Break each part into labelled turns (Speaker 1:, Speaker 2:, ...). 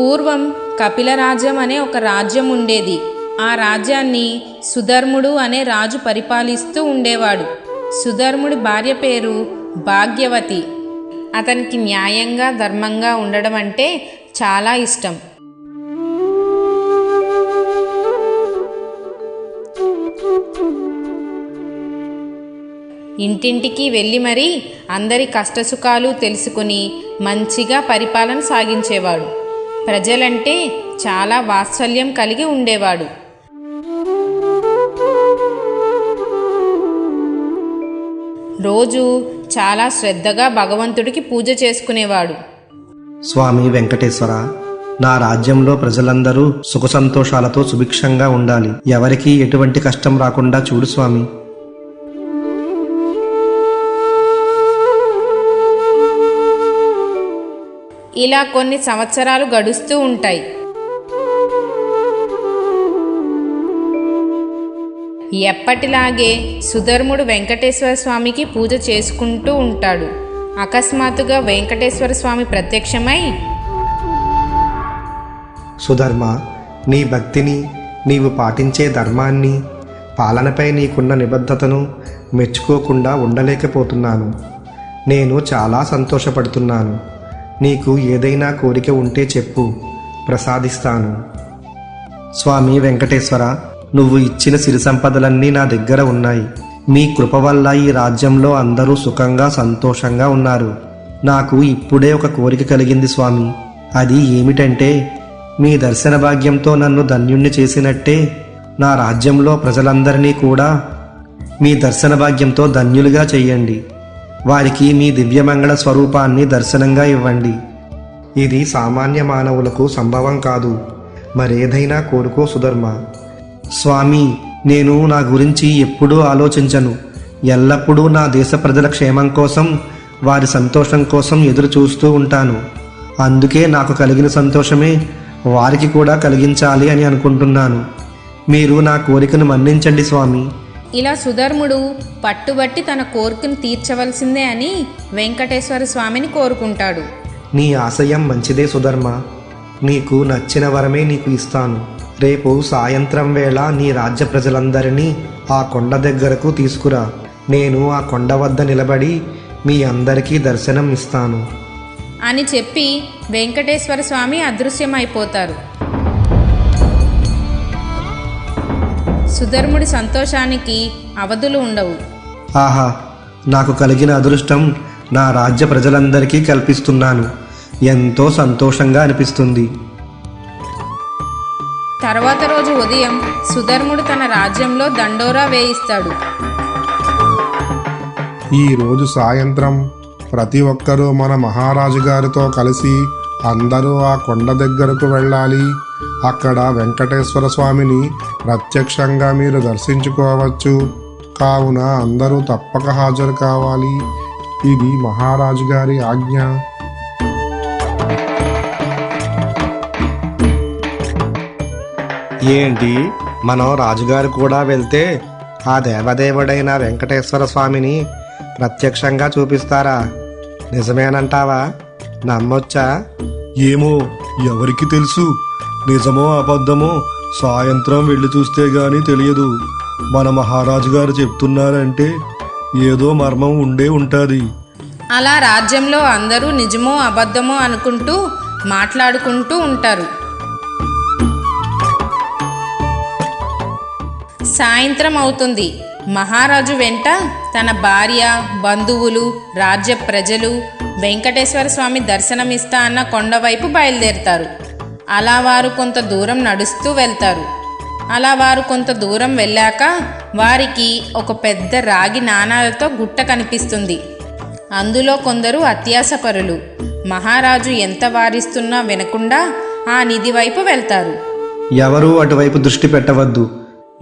Speaker 1: పూర్వం కపిలరాజ్యం అనే ఒక రాజ్యం ఉండేది. ఆ రాజ్యాన్ని సుధర్ముడు అనే రాజు పరిపాలిస్తూ ఉండేవాడు. సుధర్ముడి భార్య పేరు భాగ్యవతి. అతనికి న్యాయంగా ధర్మంగా ఉండడం అంటే చాలా ఇష్టం. ఇంటింటికి వెళ్ళి మరీ అందరి కష్టసుఖాలు తెలుసుకుని మంచిగా పరిపాలన సాగించేవాడు. ప్రజలంటే చాలా వాత్సల్యం కలిగి ఉండేవాడు. రోజు చాలా శ్రద్ధగా భగవంతుడికి పూజ చేసుకునేవాడు.
Speaker 2: స్వామి వెంకటేశ్వర నా రాజ్యంలో ప్రజలందరూ సుఖ సంతోషాలతో సుభిక్షంగా ఉండాలి. ఎవరికీ ఎటువంటి కష్టం రాకుండా చూడు స్వామి.
Speaker 1: ఇలా కొన్ని సంవత్సరాలు గడుస్తూ ఉంటాయి. ఎప్పటిలాగే సుధర్ముడు వెంకటేశ్వర స్వామికి పూజ చేసుకుంటూ ఉంటాడు. అకస్మాత్తుగా వెంకటేశ్వర స్వామి ప్రత్యక్షమై
Speaker 2: సుధర్మ నీ భక్తిని నీవు పాటించే ధర్మాన్ని పాలనపై నీకున్న నిబద్ధతను మెచ్చుకోకుండా ఉండలేకపోతున్నాను. నేను చాలా సంతోషపడుతున్నాను. నీకు ఏదైనా కోరిక ఉంటే చెప్పు. ప్రసాదిస్తాను. స్వామి వెంకటేశ్వర నువ్వు ఇచ్చిన సిరి సంపదలన్నీ నా దగ్గర ఉన్నాయి. మీ కృప వల్ల ఈ రాజ్యంలో అందరూ సుఖంగా సంతోషంగా ఉన్నారు. నాకు ఇప్పుడే ఒక కోరిక కలిగింది స్వామి. అది ఏమిటంటే మీ దర్శన భాగ్యంతో నన్ను ధన్యుణ్ణి చేసినట్టే నా రాజ్యంలో ప్రజలందరినీ కూడా మీ దర్శన భాగ్యంతో ధన్యులుగా చెయ్యండి వారికి మీ దివ్యమంగళ స్వరూపాన్ని దర్శనంగా ఇవ్వండి. ఇది సామాన్య మానవులకు సంభవం కాదు. మరేదైనా కోరుకో సుధర్మ. స్వామి నేను నా గురించి ఎప్పుడూ ఆలోచించను. ఎల్లప్పుడూ నా దేశ ప్రజల క్షేమం కోసం వారి సంతోషం కోసం ఎదురు చూస్తూ ఉంటాను. అందుకే నాకు కలిగిన సంతోషమే వారికి కూడా కలిగించాలి అని అనుకుంటున్నాను. మీరు నా కోరికను మన్నించండి స్వామి.
Speaker 1: ఇలా సుధర్ముడు పట్టుబట్టి తన కోరికను తీర్చవలసిందే అని వెంకటేశ్వర స్వామిని కోరుకుంటాడు.
Speaker 2: నీ ఆశయం మంచిదే సుధర్మ. నీకు నచ్చిన వరమే నీకు ఇస్తాను. రేపు సాయంత్రం వేళ నీ రాజ్య ప్రజలందరినీ ఆ కొండ దగ్గరకు తీసుకురా. నేను ఆ కొండ వద్ద నిలబడి మీ అందరికీ దర్శనం ఇస్తాను
Speaker 1: అని చెప్పి వెంకటేశ్వర స్వామి అదృశ్యమైపోతారు. సుధర్ముడి సంతోషానికి అవధులు ఉండవు.
Speaker 2: ఆహా నాకు కలిగిన అదృష్టం నా రాజ్య ప్రజలందరికీ కల్పిస్తున్నాను. ఎంతో సంతోషంగా అనిపిస్తుంది.
Speaker 1: తర్వాత రోజు ఉదయం సుధర్ముడు తన రాజ్యంలో దండోరా వేయిస్తాడు.
Speaker 3: ఈ రోజు సాయంత్రం ప్రతి ఒక్కరూ మన మహారాజు గారితో కలిసి అందరూ ఆ కొండ దగ్గరకు వెళ్ళాలి. అక్కడ వెంకటేశ్వర స్వామిని ప్రత్యక్షంగా మీరు దర్శించుకోవచ్చు. కావున అందరూ తప్పక హాజరు కావాలి. ఇది మహారాజు గారి ఆజ్ఞ.
Speaker 2: ఏంటి? మనం రాజుగారు కూడా వెళ్తే ఆ దేవదేవుడైన వెంకటేశ్వర స్వామిని ప్రత్యక్షంగా చూపిస్తారా? నిజమేనంటావా? నమ్మొచ్చా?
Speaker 4: ఏమో ఎవరికి తెలుసు? నిజమో అబద్ధమో సాయంత్రం వెళ్ళి చూస్తే గాని తెలియదు. మన మహారాజు గారు చెప్తున్నారంటే ఏదో మర్మం ఉండే ఉంటుంది.
Speaker 1: అలా రాజ్యంలో అందరూ నిజమో అబద్ధమో అనుకుంటూ మాట్లాడుకుంటూ ఉంటారు. సాయంత్రం అవుతుంది. మహారాజు వెంట తన భార్య బంధువులు రాజ్య ప్రజలు వెంకటేశ్వర స్వామి దర్శనమిస్తా అన్న కొండవైపు బయలుదేరుతారు. అలా వారు కొంత దూరం నడుస్తూ వెళ్తారు. అలా వారు కొంత దూరం వెళ్ళాక వారికి ఒక పెద్ద రాగి నాణాలతో గుట్ట కనిపిస్తుంది. అందులో కొందరు అత్యాసపరులు. మహారాజు ఎంత వారిస్తున్నా వినకుండా ఆ నిధి వైపు వెళ్తారు.
Speaker 2: ఎవరూ అటువైపు దృష్టి పెట్టవద్దు.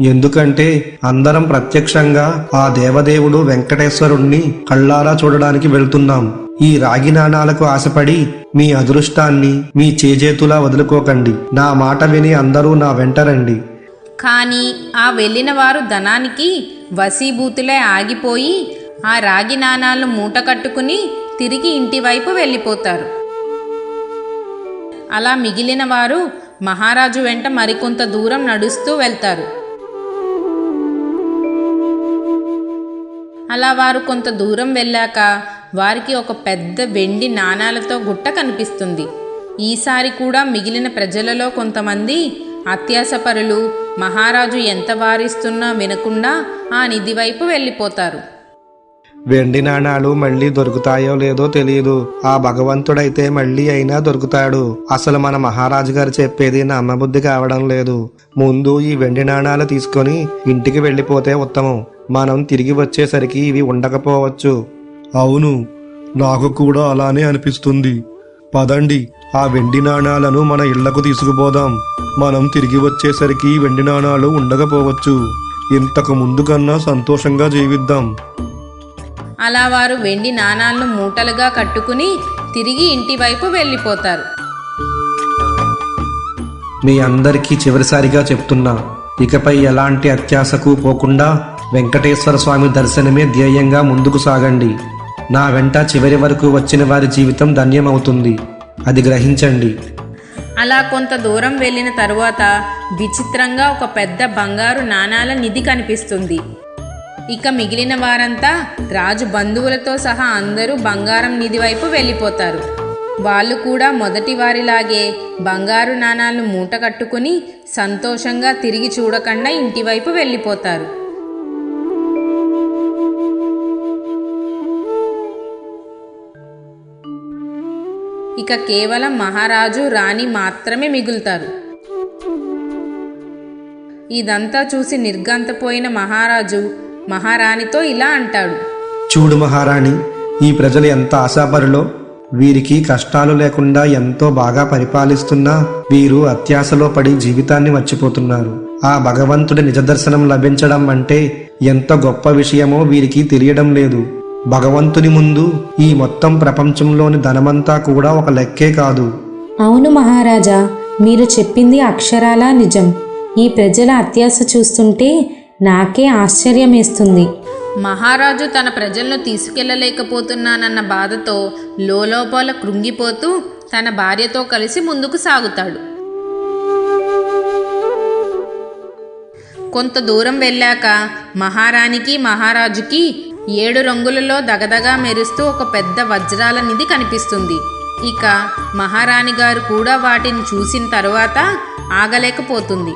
Speaker 2: ఎందుకంటే అందరం ప్రత్యక్షంగా ఆ దేవదేవుడు వెంకటేశ్వరుణ్ణి కళ్ళారా చూడడానికి వెళ్తున్నాం. ఈ రాగి నాణాలకు ఆశపడి మీ అదృష్టాన్ని మీ చేజేతులా వదులుకోకండి. నా మాట విని అందరూ నా వెంట రండి.
Speaker 1: కానీ ఆ వెళ్ళిన వారు ధనానికి వశీభూతులే ఆగిపోయి ఆ రాగి నాణాలను మూట కట్టుకుని తిరిగి ఇంటి వైపు వెళ్ళిపోతారు. అలా మిగిలిన వారు మహారాజు వెంట మరికొంత దూరం నడుస్తూ వెళ్తారు. అలా వారు కొంత దూరం వెళ్ళాక వారికి ఒక పెద్ద వెండి నాణాలతో గుట్ట కనిపిస్తుంది. ఈసారి కూడా మిగిలిన ప్రజలలో కొంతమంది అత్యాసపరులు మహారాజు ఎంత వారిస్తున్నా వినకుండా ఆ నిధి వైపు వెళ్ళిపోతారు.
Speaker 2: వెండి నాణాలు మళ్ళీ దొరుకుతాయో లేదో తెలియదు ఆ భగవంతుడైతే మళ్ళీ అయినా దొరుకుతాడు. అసలు మన మహారాజు గారు చెప్పేది నమ్మబుద్ధి కావడం లేదు. ముందు ఈ వెండి నాణాలు తీసుకొని ఇంటికి వెళ్ళిపోతే ఉత్తమం. మనం తిరిగి వచ్చేసరికి ఇవి ఉండకపోవచ్చు.
Speaker 4: అవును నాకు కూడా అలానే అనిపిస్తుంది. పదండి ఆ వెండి నాణాలను మన ఇళ్ళకు తీసుకుపోదాం. మనం తిరిగి వచ్చేసరికి వెండి నాణాలు ఉండకపోవచ్చు. ఇంతకు ముందు కన్నా సంతోషంగా జీవిద్దాం.
Speaker 1: అలా వారు వెండి నాణాలను మూటలుగా కట్టుకుని తిరిగి ఇంటి వైపు వెళ్ళిపోతారు.
Speaker 2: మీ అందరికీ చివరిసారిగా చెప్తున్నా ఇకపై ఎలాంటి అత్యాశకు పోకుండా వెంకటేశ్వర స్వామి దర్శనమే ధ్యేయంగా ముందుకు సాగండి. నా వెంట చివరి వరకు వచ్చిన వారి జీవితం ధన్యమవుతుంది. అది గ్రహించండి.
Speaker 1: అలా కొంత దూరం వెళ్ళిన తరువాత విచిత్రంగా ఒక పెద్ద బంగారు నాణాల నిధి కనిపిస్తుంది. ఇక మిగిలిన వారంతా రాజు బంధువులతో సహా అందరూ బంగారం నిధి వైపు వెళ్ళిపోతారు. వాళ్ళు కూడా మొదటి వారిలాగే బంగారు నాణాలను మూట కట్టుకుని సంతోషంగా తిరిగి చూడకుండా ఇంటివైపు వెళ్ళిపోతారు. ఇక కేవలం మహారాజు రాణి మాత్రమే మిగులుతారు. ఇదంతా చూసి నిర్గంతపోయిన మహారాజు మహారాణితో ఇలా అంటాడు.
Speaker 2: చూడు మహారాణి ఈ ప్రజలు ఎంత ఆశాపరులో వీరికి కష్టాలు లేకుండా ఎంతో బాగా పరిపాలిస్తున్నా వీరు అత్యాశలో పడి జీవితాన్ని మర్చిపోతున్నారు. ఆ భగవంతుడి నిజదర్శనం లభించడం అంటే ఎంత గొప్ప విషయమో వీరికి తెలియడం లేదు. భగవంతుని ముందు ఈ మొత్తం ప్రపంచంలోని ధనమంతా కూడా ఒక లెక్కే కాదు.
Speaker 5: అవును మహారాజా మీరు చెప్పింది అక్షరాలా నిజం. ఈ ప్రజల అత్యాశ చూస్తుంటే నాకే ఆశ్చర్యమేస్తుంది.
Speaker 1: మహారాజు తన ప్రజలను తీసుకెళ్ళలేకపోతున్నానన్న బాధతో లోలోపల కృంగిపోతూ తన భార్యతో కలిసి ముందుకు సాగుతాడు. కొంత దూరం వెళ్ళాక మహారాణికి మహారాజుకి ఏడు రంగులలో దగదగా మెరుస్తూ ఒక పెద్ద వజ్రాల నిధి కనిపిస్తుంది. ఇక మహారాణి గారు కూడా వాటిని చూసిన తరువాత ఆగలేకపోతుంది.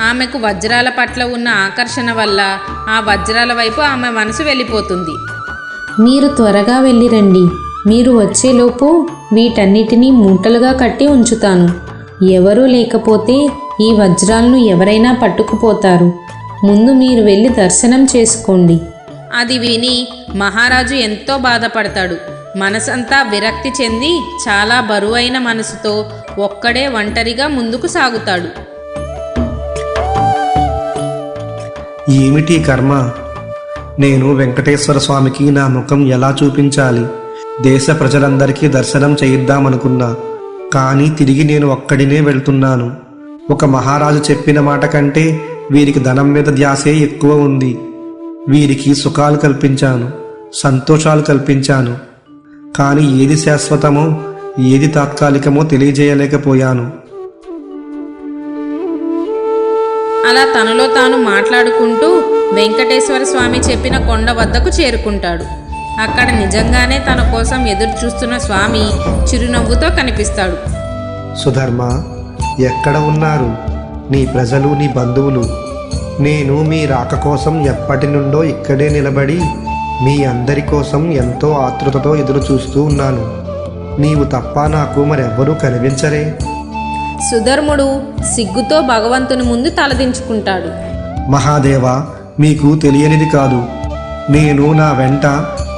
Speaker 1: ఆమెకు వజ్రాల పట్ల ఉన్న ఆకర్షణ వల్ల ఆ వజ్రాల వైపు ఆమె మనసు వెళ్ళిపోతుంది.
Speaker 5: మీరు త్వరగా వెళ్ళిరండి. మీరు వచ్చేలోపు వీటన్నిటినీ మూటలుగా కట్టి ఉంచుతాను. ఎవరూ లేకపోతే ఈ వజ్రాలను ఎవరైనా పట్టుకుపోతారు. ముందు మీరు వెళ్ళి దర్శనం చేసుకోండి.
Speaker 1: అది విని మహారాజు ఎంతో బాధపడతాడు. మనసంతా విరక్తి చెంది చాలా బరువైన మనసుతో ఒక్కడే ఒంటరిగా ముందుకు సాగుతాడు.
Speaker 2: ఏమిటి కర్మ? నేను వెంకటేశ్వర స్వామికి నా ముఖం ఎలా చూపించాలి? దేశ ప్రజలందరికీ దర్శనం చేయిద్దామనుకున్నా. కానీ తిరిగి నేను ఒక్కడినే వెళ్తున్నాను. ఒక మహారాజు చెప్పిన మాట కంటే వీరికి ధనం మీద ధ్యాసే ఎక్కువ ఉంది. వీరికి సుఖాలు కల్పించాను సంతోషాలు కల్పించాను. కానీ ఏది శాశ్వతమో ఏది తాత్కాలికమో తెలియజేయలేకపోయాను.
Speaker 1: అలా తనలో తాను మాట్లాడుకుంటూ వెంకటేశ్వర స్వామి చెప్పిన కొండ వద్దకు చేరుకుంటాడు. అక్కడ నిజంగానే తన కోసం ఎదురు చూస్తున్న స్వామి చిరునవ్వుతో కనిపిస్తాడు.
Speaker 2: సుధర్మ ఎక్కడ ఉన్నారు? నీ ప్రజలు నీ బంధువులు. నేను మీ రాక కోసం ఎప్పటి నుండో ఇక్కడే నిలబడి మీ అందరి కోసం ఎంతో ఆతృతతో ఎదురు చూస్తూ ఉన్నాను. నీవు తప్ప నాకు మరెవ్వరూ కనిపించరే.
Speaker 1: సుధర్ముడు సిగ్గుతో భగవంతుని ముందు తలదించుకుంటాడు.
Speaker 2: మహాదేవ మీకు తెలియనిది కాదు. నేను నా వెంట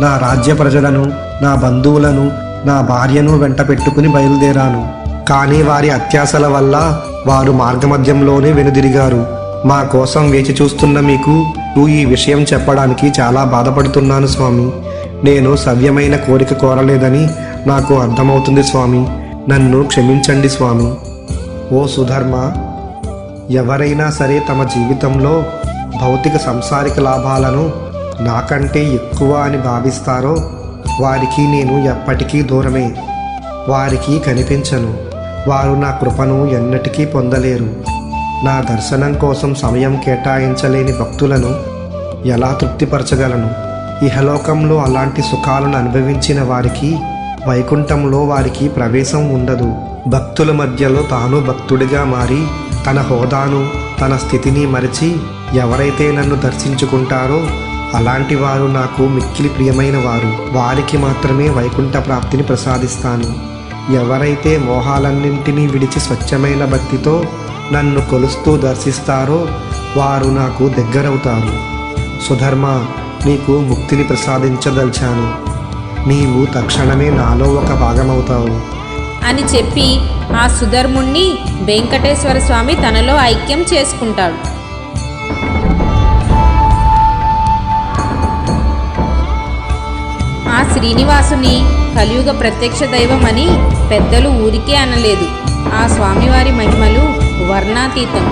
Speaker 2: నా రాజ్య ప్రజలను నా బంధువులను నా భార్యను వెంట పెట్టుకుని బయలుదేరాను. కానీ వారి అత్యాశల వల్ల వారు మార్గమధ్యంలోనే వెనుదిరిగారు. మా కోసం వేచి చూస్తున్న మీకు ఈ విషయం చెప్పడానికి చాలా బాధపడుతున్నాను స్వామి. నేను సవ్యమైన కోరిక కోరలేదని నాకు అర్థమవుతుంది స్వామి. నన్ను క్షమించండి స్వామి. ఓ సుధర్మ ఎవరైనా సరే తమ జీవితంలో భౌతిక సంసారిక లాభాలను నాకంటే ఎక్కువ అని భావిస్తారో వారికి నేను ఎప్పటికీ దూరమే. వారికి కనిపించను. వారు నా కృపను ఎన్నటికీ పొందలేరు. నా దర్శనం కోసం సమయం కేటాయించలేని భక్తులను ఎలా తృప్తిపరచగలను? ఇహలోకంలో అలాంటి సుఖాలను అనుభవించిన వారికి వైకుంఠంలో వారికి ప్రవేశం ఉండదు. భక్తుల మధ్యలో తాను భక్తుడిగా మారి తన హోదాను తన స్థితిని మరిచి ఎవరైతే నన్ను దర్శించుకుంటారో అలాంటి వారు నాకు మిక్కిలి ప్రియమైన వారు. వారికి మాత్రమే వైకుంఠ ప్రాప్తిని ప్రసాదిస్తాను. ఎవరైతే మోహాలన్నింటినీ విడిచి స్వచ్ఛమైన భక్తితో నన్ను కొలుస్తూ దర్శిస్తారో వారు నాకు దగ్గరవుతారు. సుధర్మ నీకు ముక్తిని ప్రసాదించదలిచాను. నీవు తక్షణమే నాలో ఒక భాగమవుతావు.
Speaker 1: అని చెప్పి ఆ సుధర్ముణ్ణి వెంకటేశ్వర స్వామి తనలో ఐక్యం చేసుకుంటాడు. ఆ శ్రీనివాసుని కలియుగ ప్రత్యక్ష దైవం అని పెద్దలు ఊరికే అనలేదు. ఆ స్వామివారి మహిమలు వర్ణాతీతం.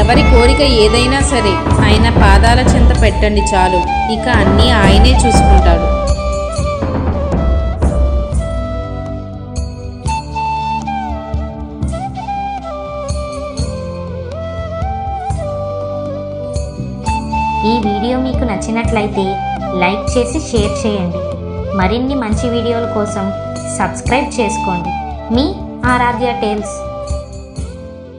Speaker 1: ఎవరి కోరిక ఏదైనా సరే ఆయన పాదాల చెంత పెట్టండి చాలు. ఇక అన్నీ ఆయనే చూసుకుంటాడు.
Speaker 6: ఈ వీడియో మీకు నచ్చినట్లయితే లైక్ చేసి షేర్ చేయండి. మరిన్ని మంచి వీడియోల కోసం సబ్స్క్రైబ్ చేసుకోండి. మీ ఆరాధ్య టేల్స్.